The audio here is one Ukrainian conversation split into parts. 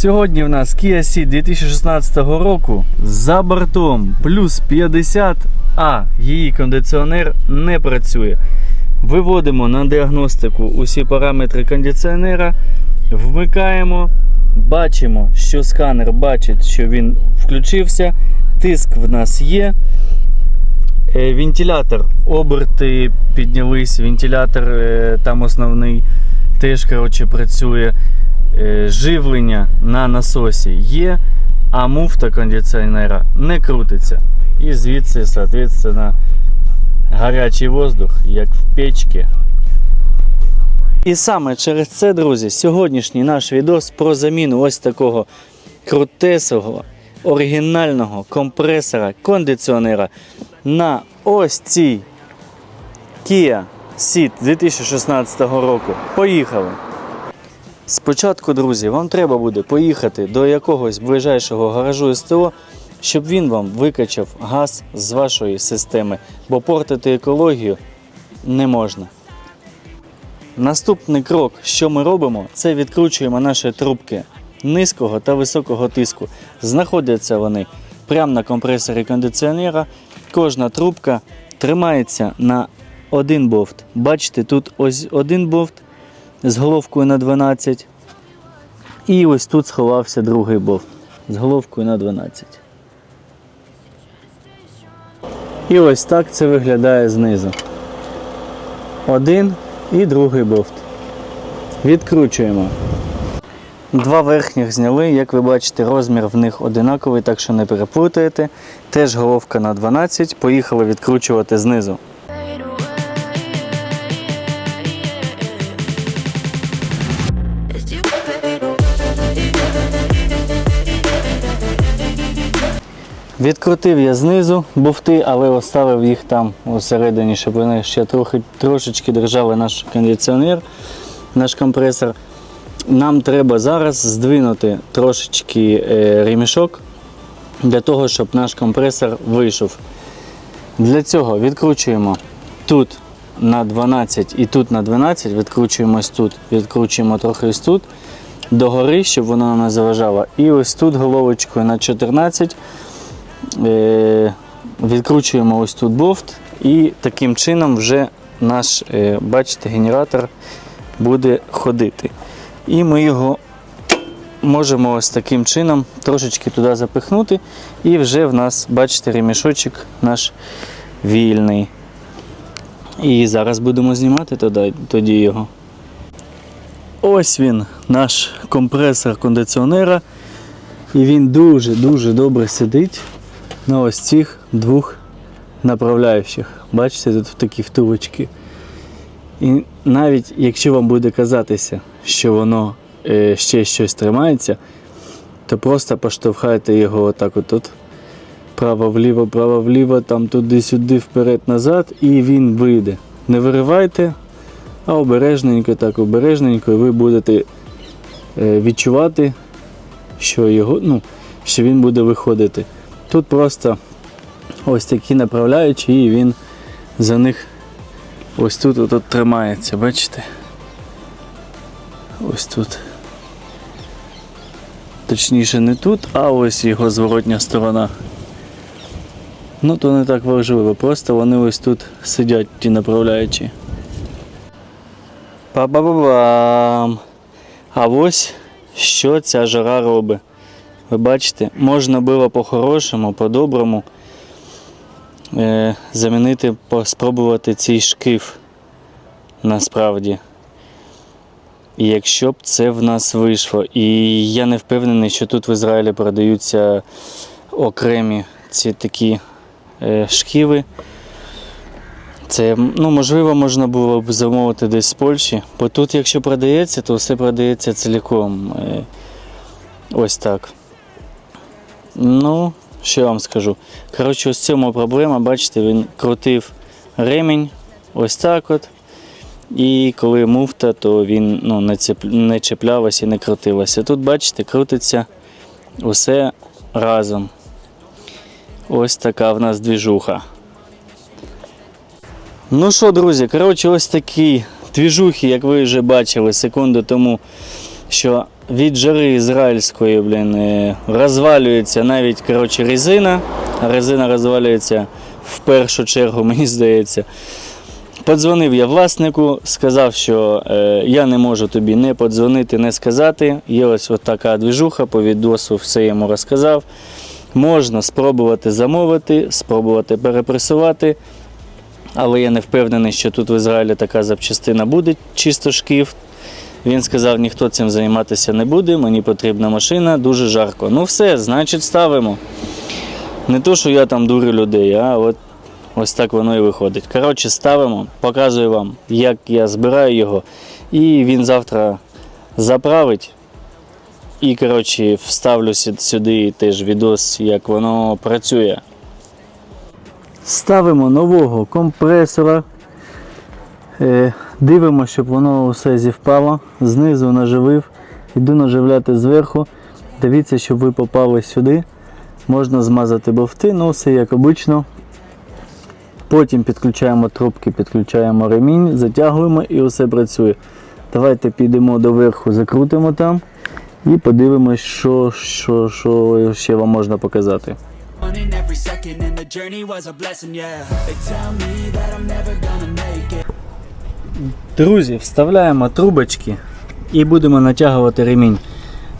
Сьогодні в нас Kia Ceed 2016 року за бортом плюс 50, а її кондиціонер не працює. Виводимо на діагностику усі параметри кондиціонера, вмикаємо, бачимо, що сканер бачить, що він включився, тиск в нас є. Е, Вентилятор, оберти піднялись, вентилятор е, там основний теж коротше, працює. Живлення на насосі є, а муфта кондиціонера не крутиться. І звідси, соответственно, гарячий воздух, як в печці. І саме через це, друзі, сьогоднішній наш відос про заміну ось такого крутесого, оригінального компресора, кондиціонера на ось цій Kia Ceed 2016 року. Поїхали! Спочатку, друзі, вам треба буде поїхати до якогось ближайшого гаражу СТО, щоб він вам викачав газ з вашої системи, бо портити екологію не можна. Наступний крок, що ми робимо, це відкручуємо наші трубки низького та високого тиску. Знаходяться вони прямо на компресорі кондиціонера. Кожна трубка тримається на один бовт. Бачите, тут ось один бовт з головкою на 12. І ось тут сховався другий бовт з головкою на 12. І ось так це виглядає знизу. Один і другий бовт. Відкручуємо. Два верхніх зняли, як ви бачите, розмір в них одинаковий, так що не переплутаєте. Теж головка на 12. Поїхали відкручувати знизу. Відкрутив я знизу буфти, але оставив їх там усередині, щоб вони ще трохи, трошечки держали наш кондиціонер, наш компресор. Нам треба зараз здвинути трошечки е, ремішок для того, щоб наш компресор вийшов. Для цього відкручуємо тут на 12 і тут на 12, відкручуємо ось тут, відкручуємо трохи тут догори, щоб воно нам не заважало. І ось тут головочкою на 14 е, відкручуємо ось тут бофт, і таким чином вже наш, е, бачите, генератор буде ходити. І ми його можемо ось таким чином трошечки туди запихнути, і вже в нас, бачите, ремішочок наш вільний. І зараз будемо знімати тоді його. Ось він, наш компресор кондиціонера. І він дуже-дуже добре сидить на ось цих двох направляючих. Бачите, тут такі втулочки. І навіть якщо вам буде казатися, що воно е, ще щось тримається, то просто поштовхайте його отак отут. Право-вліво, право-вліво, там туди-сюди, вперед-назад, і він вийде. Не виривайте, а обережненько, так обережненько, і ви будете е, відчувати, що, його, ну, що він буде виходити. Тут просто ось такі направляючі, і він за них ось тут отут тримається, бачите? Ось тут. Точніше не тут, а ось його зворотня сторона. Ну, то не так важливо, просто вони ось тут сидять, ті направляючі. Па-ба-ба-бам! А ось що ця жара робить. Ви бачите, можна було по-хорошому, по-доброму е, замінити, спробувати цей шкіф насправді. Якщо б це в нас вийшло. І я не впевнений, що тут в Ізраїлі продаються окремі ці такі е, шківи. Це, ну, можливо, можна було б замовити десь з Польщі, бо тут, якщо продається, то все продається цілком. Е, ось так. Ну, що я вам скажу. Коротше, ось цьому проблема, бачите, він крутив ремінь ось так от. І коли муфта, то він ну, не, цеп... не чіплялася і не крутилася. Тут, бачите, крутиться усе разом. Ось така в нас двіжуха. Ну що, друзі, коротше, ось такі двіжухи, як ви вже бачили секунду тому, що від жари ізраїльської, блін, е, розвалюється навіть коротше, резина. Резина розвалюється в першу чергу, мені здається. Подзвонив я власнику, сказав, що е, я не можу тобі не подзвонити, не сказати. Є ось така двіжуха, по відосу все йому розказав. Можна спробувати замовити, спробувати перепресувати. Але я не впевнений, що тут в Ізраїлі така запчастина буде, чисто шкіф. Він сказав, ніхто цим займатися не буде, мені потрібна машина, дуже жарко. Ну все, значить ставимо. Не то, що я там дурю людей, а от ось так воно і виходить. Коротше, ставимо, показую вам, як я збираю його. І він завтра заправить. І, коротше, вставлю сюди теж відос, як воно працює. Ставимо нового компресора. Е, Дивимося, щоб воно усе зівпало. Знизу наживив. Іду наживляти зверху. Дивіться, щоб ви попали сюди. Можна змазати бовти, ну все як обично. Потім підключаємо трубки, підключаємо ремінь, затягуємо і усе працює. Давайте підемо доверху, закрутимо там і подивимось, що, що, що ще вам можна показати. Друзі, вставляємо трубочки і будемо натягувати ремінь.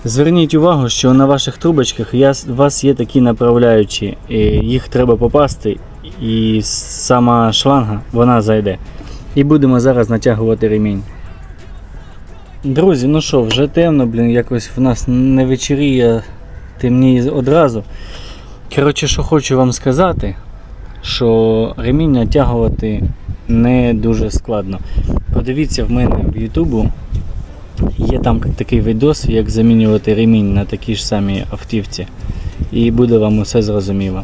Зверніть увагу, що на ваших трубочках у вас є такі направляючі, їх треба попасти, і сама шланга вона зайде. І будемо зараз натягувати ремінь. Друзі, ну що, вже темно, блін, якось в нас не вечеріє, темніє одразу. Коротше, що хочу вам сказати, що ремінь натягувати не дуже складно. Подивіться в мене в Ютубу. Є там такий відос, як замінювати ремінь на такій ж самій автівці. І буде вам усе зрозуміло.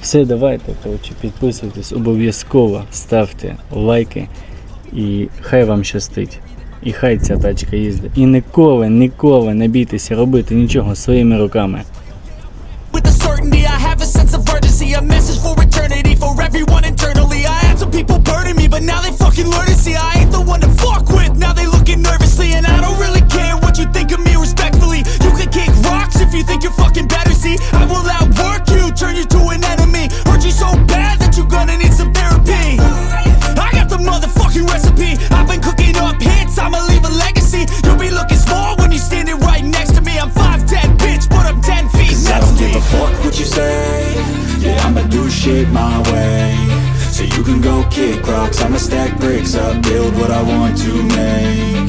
Все, давайте, коротше, підписуйтесь, обов'язково ставте лайки і хай вам щастить. І хай ця тачка їздить. І ніколи, ніколи не бійтеся робити нічого своїми руками. Everyone internally. I had some people burning me, but now they fucking learn to see I ain't the one to fuck with. Now they looking nervously, and I don't really shit my way. So you can go kick rocks. I'ma stack bricks up, build what I want to make